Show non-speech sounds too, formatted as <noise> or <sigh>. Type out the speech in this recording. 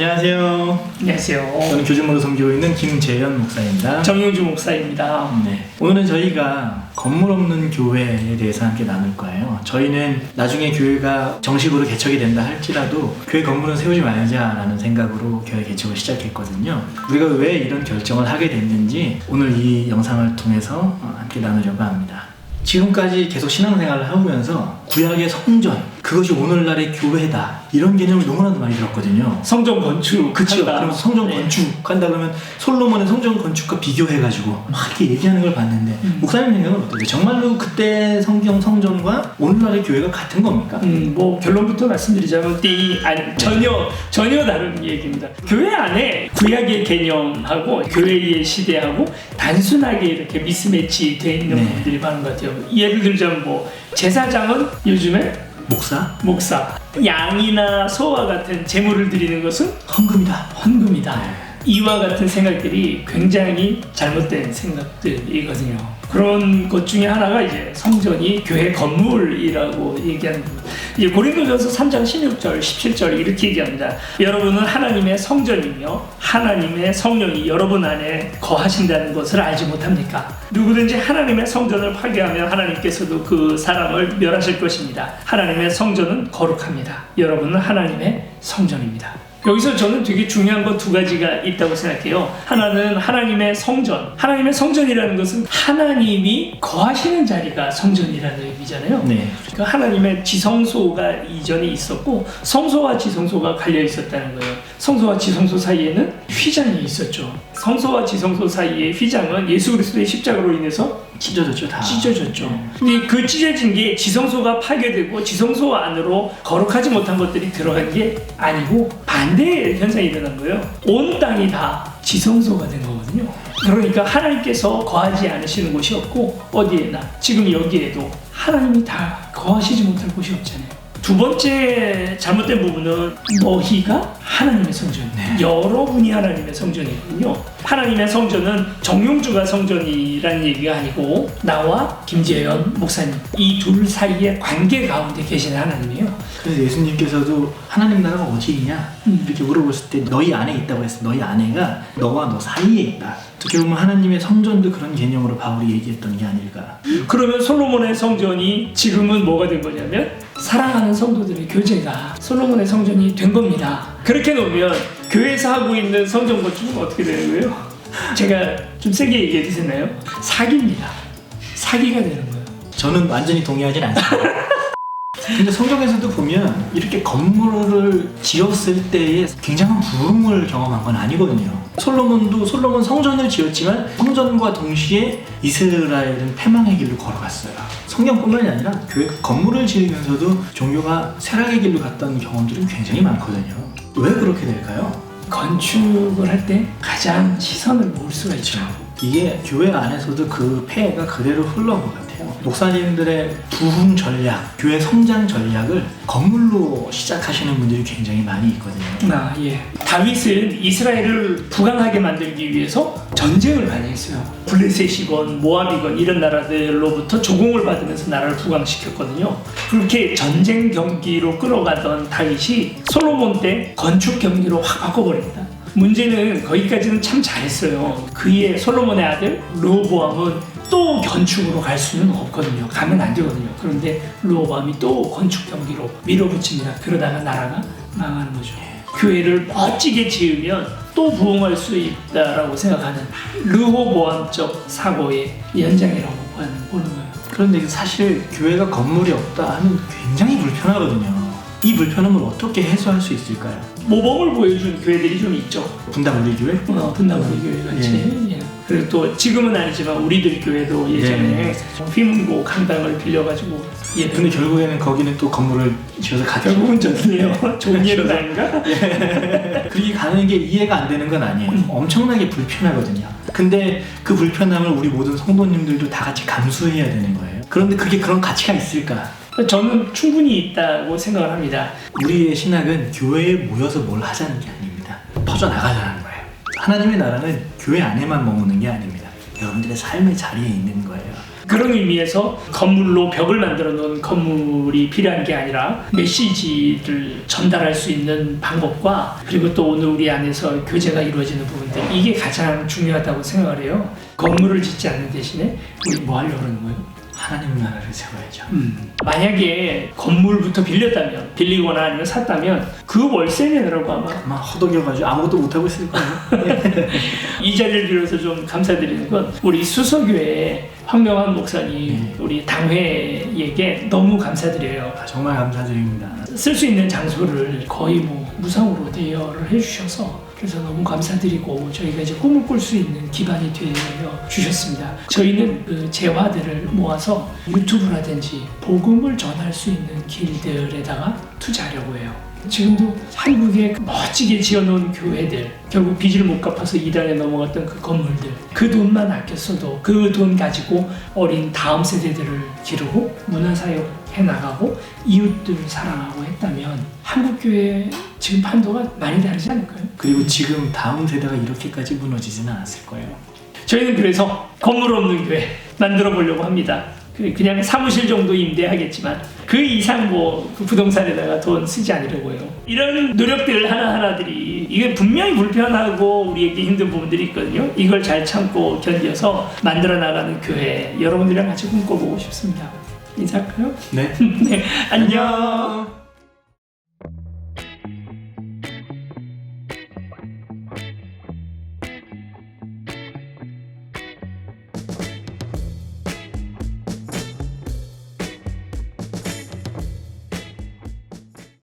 안녕하세요. 안녕하세요. 저는 교주모로 섬기고 있는 김재현 목사입니다. 정용주 목사입니다. 네. 오늘은 저희가 건물 없는 교회에 대해서 함께 나눌 거예요. 저희는 나중에 교회가 정식으로 개척이 된다 할지라도 교회 건물은 세우지 말자라는 생각으로 교회 개척을 시작했거든요. 우리가 왜 이런 결정을 하게 됐는지 오늘 이 영상을 통해서 어, 함께 나누려고 합니다. 지금까지 계속 신앙생활을 하면서 구약의 성전, 그것이 오늘날의 교회다. 이런 개념을 너무나도 많이 들었거든요. 성전 건축. 그쵸. 한다. 그럼 성전 네. 건축 한다 그러면 솔로몬의 성전 건축과 비교해가지고 막 이렇게 얘기하는 걸 봤는데 음. 목사님 생각은 어떠세요? 정말로 그때 성경 성전과 오늘날의 교회가 같은 겁니까? 음, 뭐 결론부터 말씀드리자면 이 아니, 전혀 전혀 다른 얘기입니다. 교회 안에 구약의 개념하고 교회의 시대하고 단순하게 이렇게 미스매치 돼 있는 네. 부분들이 많은 것 같아요. 예를 들자면 뭐 제사장은 요즘에 목사? 목사, 양이나 소와 같은 제물을 드리는 것은 헌금이다. 헌금이다. 이와 같은 생각들이 굉장히 잘못된 생각들이거든요. 그런 것 중에 하나가 이제 성전이 교회 건물이라고 얘기하는 부분. 이제 고린도전서 3장 16절, 17절 이렇게 얘기합니다. 여러분은 하나님의 성전이며 하나님의 성령이 여러분 안에 거하신다는 것을 알지 못합니까? 누구든지 하나님의 성전을 파괴하면 하나님께서도 그 사람을 멸하실 것입니다. 하나님의 성전은 거룩합니다. 여러분은 하나님의 성전입니다. 여기서 저는 되게 중요한 건 두 가지가 있다고 생각해요. 하나는 하나님의 성전. 하나님의 성전이라는 것은 하나님이 거하시는 자리가 성전이라는 의미잖아요. 네. 그 하나님의 지성소가 이전에 있었고 성소와 지성소가 갈려 있었다는 거예요. 성소와 지성소 사이에는 휘장이 있었죠. 성소와 지성소 사이의 휘장은 예수 그리스도의 십자가로 인해서 찢어졌죠 다. 찢어졌죠. 근데 그 찢어진 게 지성소가 파괴되고 지성소 안으로 거룩하지 못한 것들이 들어간 게 아니고 반대의 현상이 일어난 거예요. 온 땅이 다 지성소가 된 거거든요. 그러니까 하나님께서 거하지 않으시는 곳이 없고 어디에나 지금 여기에도 하나님이 다 거하시지 못할 곳이 없잖아요. 두 번째 잘못된 부분은 너희가 하나님의 성전, 네. 여러분이 하나님의 성전이거든요. 하나님의 성전은 정용주가 성전이라는 얘기가 아니고 나와 김재현 목사님 이 둘 사이의 관계 가운데 계시는 하나님이에요. 그래서 예수님께서도 하나님 나라가 어디 있냐 음. 이렇게 물어봤을 때 너희 안에 있다고 했어. 너희 안에가 너와 너 사이에 있다. 어떻게 보면 하나님의 성전도 그런 개념으로 바울이 얘기했던 게 아닐까. 그러면 솔로몬의 성전이 지금은 뭐가 된 거냐면 사랑하는 성도들의 교제가 솔로몬의 성전이 된 겁니다. 그렇게 놓으면 교회에서 하고 있는 성전 건축은 어떻게 되는 거예요? 제가 좀 세게 얘기해도 되나요? 사기입니다. 사기가 되는 거예요. 저는 완전히 동의하진 않습니다. <laughs> 근데 성경에서도 보면 이렇게 건물을 지었을 때에 굉장한 부흥을 경험한 건 아니거든요. 솔로몬도 솔로몬 성전을 지었지만 성전과 동시에 이스라엘은 패망의 길로 걸어갔어요. 성경뿐만이 아니라 교회 건물을 지으면서도 종교가 쇠락의 길로 갔던 경험들이 굉장히 많거든요. 왜 그렇게 될까요? 건축을 할 때 가장 시선을 모을 수가 있죠. 이게 교회 안에서도 그 폐해가 그대로 같아요. 목사님들의 부흥 전략, 교회 성장 전략을 건물로 시작하시는 분들이 굉장히 많이 있거든요. 아, 예. 다윗은 이스라엘을 부강하게 만들기 위해서 전쟁을 많이 했어요. 블레셋이건 모압이건 이런 나라들로부터 조공을 받으면서 나라를 부강시켰거든요. 그렇게 전쟁 경기로 끌어가던 다윗이 솔로몬 때 건축 경기로 확 바꿔버립니다. 문제는 거기까지는 참 잘했어요. 그의 솔로몬의 아들 르호보암은 또 건축으로 갈 수는 없거든요. 가면 안 되거든요. 그런데 르호보암이 또 건축 경기로 밀어붙입니다. 그러다가 나라가 망하는 거죠. 교회를 멋지게 지으면 또 부흥할 수 있다라고 생각하는 르호보암적 사고의 연장이라고 보는 거예요. 그런데 사실 교회가 건물이 없다 하면 굉장히 불편하거든요. 이 불편함을 어떻게 해소할 수 있을까요? 모범을 보여준 교회들이 좀 있죠. 분당울리교회? 어, 분당 우리 교회 같이. 예. 그리고 또 지금은 아니지만 우리들 교회도 예전에 휘문고 강당을 빌려가지고 예. 근데 결국에는 거기는 또 건물을 지어서 가죠. 결국은 저네요. <laughs> 좋은 일은 아닌가? 그게 가는 게 이해가 안 되는 건 아니에요. 음. 엄청나게 불편하거든요. 근데 그 불편함을 우리 모든 성도님들도 다 같이 감수해야 되는 거예요. 그런데 그게 그런 가치가 있을까? 저는 충분히 있다고 생각을 합니다. 우리의 신학은 교회에 모여서 뭘 하자는 게 아닙니다. 퍼져나가자는 거예요. 하나님의 나라는 교회 안에만 머무는 게 아닙니다. 여러분들의 삶의 자리에 있는 거예요. 그런 의미에서 건물로 벽을 만들어 놓은 건물이 필요한 게 아니라 메시지를 전달할 수 있는 방법과 그리고 또 오늘 우리 안에서 교제가 이루어지는 부분들 이게 가장 중요하다고 생각을 해요. 건물을 짓지 않는 대신에 우리 뭐 하려고 그러는 거예요? 하나님 나라를 세워야죠. 음. 만약에 건물부터 빌렸다면 빌리거나 아니면 샀다면 그 월세 내느라고 아마 아마 허덕여가지고 아무것도 못하고 있을 거예요. <laughs> 이 자리를 빌어서 좀 감사드리는 건 우리 수서교회 황명환 목사님 네. 우리 당회에게 너무 감사드려요. 아, 정말 감사드립니다. 쓸 수 있는 장소를 거의 뭐 무상으로 대여를 해주셔서 그래서 너무 감사드리고 저희가 이제 꿈을 꿀 수 있는 기반이 되어 주셨습니다. 저희는 그 재화들을 모아서 유튜브라든지 복음을 전할 수 있는 길들에다가 투자하려고 해요. 지금도 한국에 멋지게 지어놓은 교회들 결국 빚을 못 갚아서 이단에 넘어갔던 그 건물들 그 돈만 아꼈어도 그 돈 가지고 어린 다음 세대들을 기르고 문화사역 해나가고 이웃들 사랑하고 했다면 한국 교회 지금 판도가 많이 다르지 않을까요? 그리고 지금 다음 세대가 이렇게까지 무너지지는 않았을 거예요. 저희는 그래서 건물 없는 교회 만들어 보려고 합니다. 그- 그냥 사무실 정도 임대하겠지만 그 이상 뭐그 부동산에다가 돈 쓰지 않으려고요. 이런 노력들 하나하나들이 이게 분명히 불편하고 우리에게 힘든 부분들이 있거든요. 이걸 잘 참고 견뎌서 만들어 나가는 교회 여러분들이랑 같이 꿈꿔보고 싶습니다. 인사할까요? 네. <laughs> 네, 안녕.